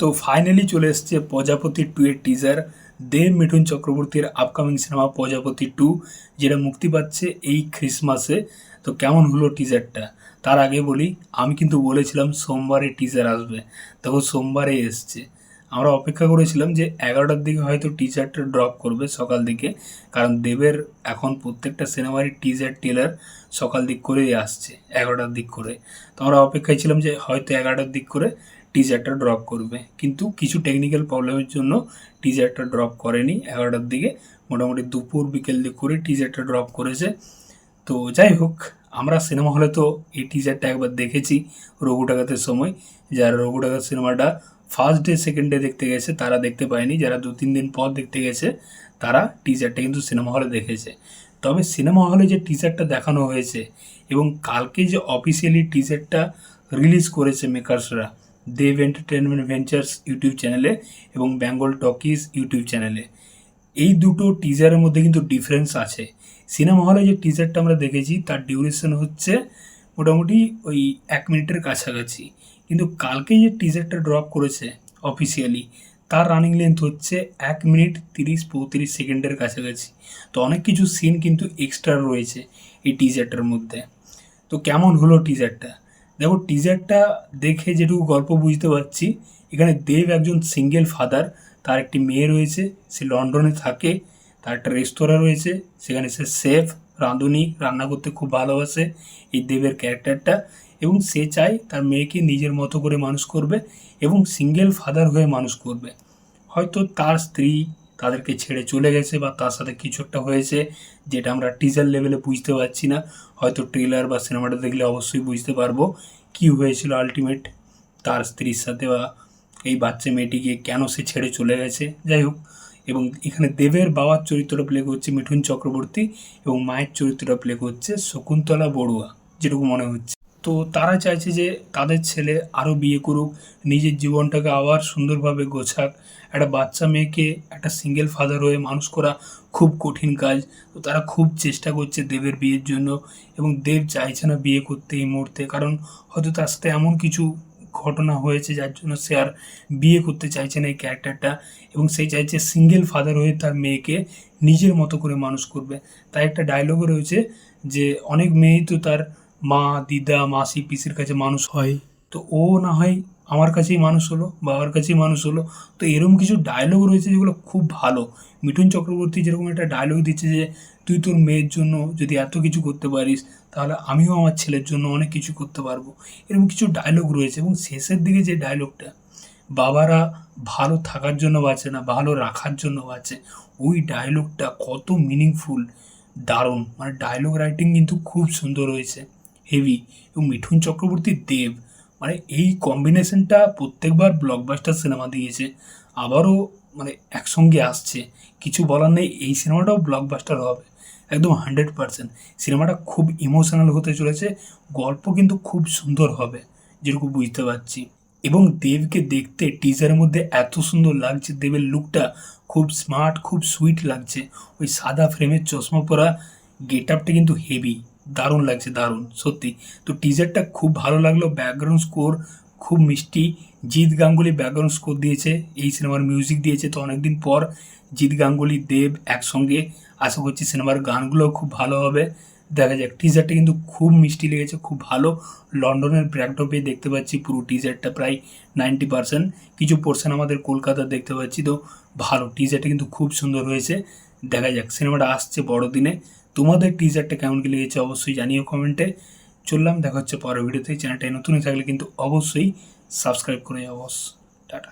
তো ফাইনালি চলে এসছে প্রজাপতি টু এর টিজার দেব মিঠুন চক্রবর্তীর আপকামিং সিনেমা প্রজাপতি টু যেটা মুক্তি পাচ্ছে এই ক্রিসমাসে তো কেমন হলো টিজারটা তার আগে বলি, আমি কিন্তু বলেছিলাম সোমবারে টিজার আসবে। দেখো সোমবারে এসছে। আমরা অপেক্ষা করেছিলাম যে এগারোটার দিকে হয়তো টিজারটা ড্রপ করবে সকাল দিকে, কারণ দেবের এখন প্রত্যেকটা সিনেমারই টিজার টেলার সকাল দিক করেই আসছে, এগারোটার দিক করে। তো আমরা অপেক্ষায় ছিলাম যে হয়তো এগারোটার দিক করে টিজারটা ড্রপ করবে। কিন্তু কিছু টেকনিক্যাল প্রবলেমের জন্য টিজারটা ড্রপ করেনি। এগারোটার দিকে মোটামুটি দুপুর, বিকেল দিক করে টিজারটা ড্রপ করেছে। তো যাই হোক, আমরা সিনেমা হলে তো এই টিজারটা একবার দেখেছি রঘু ডাকাতের সময়। যারা রঘু ডাকাত সিনেমাটা ফার্স্ট ডে সেকেন্ড ডে দেখতে গেছে, তারা দেখতে পায়নি। যারা দু তিন দিন পর দেখতে গেছে, তারা টিজারটা কিন্তু সিনেমা হলে দেখেছে। তবে সিনেমা হলে যে টিজারটা দেখানো হয়েছে এবং কালকে যে অফিসিয়ালি টিজারটা রিলিজ করেছে মেকার্সরা দেব এন্টারটেনমেন্ট ভেঞ্চার্স ইউটিউব চ্যানেলে এবং বেঙ্গল টকিজ ইউটিউব চ্যানেলে এই দুটো টিজারের মধ্যে কিন্তু ডিফারেন্স আছে। সিনেমা হলে যে টিজারটা আমরা দেখেছি, তার ডিউরেশন হচ্ছে মোটামুটি ওই এক মিনিটের কাছাকাছি। কিন্তু কালকে যে টিজারটা ড্রপ করেছে অফিসিয়ালি তার রানিং লেন্থ হচ্ছে এক মিনিট তিরিশ পঁয়ত্রিশ সেকেন্ডের কাছাকাছি। তো অনেক কিছু সিন কিন্তু এক্সট্রা রয়েছে এই টিজারটার মধ্যে। তো কেমন হলো টিজারটা দেখো টিজারটা দেখে যেটুকু গল্প বুঝতে পারছি, এখানে দেব একজন সিঙ্গেল ফাদার তার একটি মেয়ে রয়েছে, সে লন্ডনে থাকে, তার একটা রেস্তোরাঁ রয়েছে, সেখানে সে শেফ রাঁধুনি, রান্না করতে খুব ভালোবাসে, এই দেবের ক্যারেক্টারটা এবং সে চায় তার মেয়েকে নিজের মতো করে মানুষ করবে এবং সিঙ্গেল ফাদার হয়ে মানুষ করবে। হয়তো তার স্ত্রী তাদেরকে ছেড়ে চলে গেছে বা তার সাথে কিছু একটা হয়েছে, যেটা আমরা টিজার লেভেলে বুঝতে পারছি না। হয়তো ট্রেলার বা সিনেমাটা দেখলে অবশ্যই বুঝতে পারব কি হয়েছিল আলটিমেট তার স্ত্রীর সাথে বা এই বাচ্চা মেয়েটিকে কেন সে ছেড়ে চলে গেছে। যাই হোক, এবং এখানে দেবের বাবার চরিত্রটা প্লে করছে মিঠুন চক্রবর্তী এবং মায়ের চরিত্রটা প্লে করছে শকুন্তলা বড়ুয়া, যেটুকু মনে হচ্ছে। তো তারা চাইছে যে তাদের ছেলে আরও বিয়ে করুক, নিজের জীবনটাকে আবার সুন্দরভাবে গোছাক। একটা বাচ্চা মেয়েকে একটা সিঙ্গেল ফাদার হয়ে মানুষ করা খুব কঠিন কাজ। তো তারা খুব চেষ্টা করছে দেবের বিয়ের জন্য এবং দেব চাইছে না বিয়ে করতে এই মুহূর্তে। কারণ হয়তো তার সাথে এমন কিছু ঘটনা হয়েছে যার জন্য সে আর বিয়ে করতে চাইছে না এই ক্যারেক্টারটা এবং সে চাইছে সিঙ্গেল ফাদার হয়ে তার মেয়েকে নিজের মতো করে মানুষ করবে। তাই একটা ডায়লগও রয়েছে যে অনেক মেয়েই তো তার মা, দিদা, মাসি, পিসির কাছে মানুষ হয়, তো ও না হয় আমার কাছেই মানুষ হলো, বাবার কাছেই মানুষ হলো। তো এরকম কিছু ডায়লগ রয়েছে যেগুলো খুব ভালো। মিঠুন চক্রবর্তী যেরকম একটা ডায়লগ দিচ্ছে যে, তুই তোর মেয়ের জন্য যদি এত কিছু করতে পারিস, তাহলে আমিও আমার ছেলের জন্য অনেক কিছু করতে পারব। এরকম কিছু ডায়লগ রয়েছে এবং শেষের দিকে যে ডায়লগটা বাবারা ভালো থাকার জন্য বাঁচে না, ভালো রাখার জন্য বাঁচে। ওই ডায়লগটা কত মিনিংফুল দারুণ। মানে ডায়লগ রাইটিং কিন্তু খুব সুন্দর হয়েছে। হেভি এবং মিঠুন চক্রবর্তী দেব। মানে এই কম্বিনেশনটা প্রত্যেকবার ব্লকবাস্টার সিনেমা দিয়েছে। আবারও মানে একসঙ্গে আসছে। কিছু বলার নেই, এই সিনেমাটাও ব্লকবাস্টার হবে। একদম হান্ড্রেড পারসেন্ট সিনেমাটা খুব ইমোশনাল হতে চলেছে। গল্প কিন্তু খুব সুন্দর হবে, যেটুকু বুঝতে পারছি। এবং দেবকে দেখতে টিজারের মধ্যে এত সুন্দর লাগছে। দেবের লুকটা খুব স্মার্ট খুব সুইট লাগছে। ওই সাদা ফ্রেমের চশমা পরা গেট আপটা কিন্তু হেভি দারুণ লাগছে, দারুণ, সত্যি। তো টিজারটা খুব ভালো লাগল ব্যাকগ্রাউন্ড স্কোর খুব মিষ্টি। জিৎ গাঙ্গুলি ব্যাকগ্রাউন্ড স্কোর দিয়েছে, এই সিনেমার মিউজিক দিয়েছে। তো অনেকদিন পর জিৎ গাঙ্গুলি, দেব একসঙ্গে আশা করছি সিনেমার গানগুলোও খুব ভালো হবে। দেখা যাক টিজারটা কিন্তু খুব মিষ্টি লেগেছে, খুব ভালো। লন্ডনের ব্র্যাকটপে দেখতে পাচ্ছি পুরো টিজারটা প্রায় নাইনটি পার্সেন্ট কিছু পোর্শন আমাদের কলকাতা দেখতে পাচ্ছি, তো ভালো। টিজারটা কিন্তু খুব সুন্দর হয়েছে। দেখা যাক সিনেমাটা আসছে বড়দিনে। তোমাদের টিজারটা কেমন কি লেগেছে অবশ্যই জানিও কমেন্টে চললাম, দেখা হচ্ছে পরের ভিডিওতে চ্যানেলটায় নতুন থাকলে কিন্তু অবশ্যই সাবস্ক্রাইব করে যাও বস টাটা।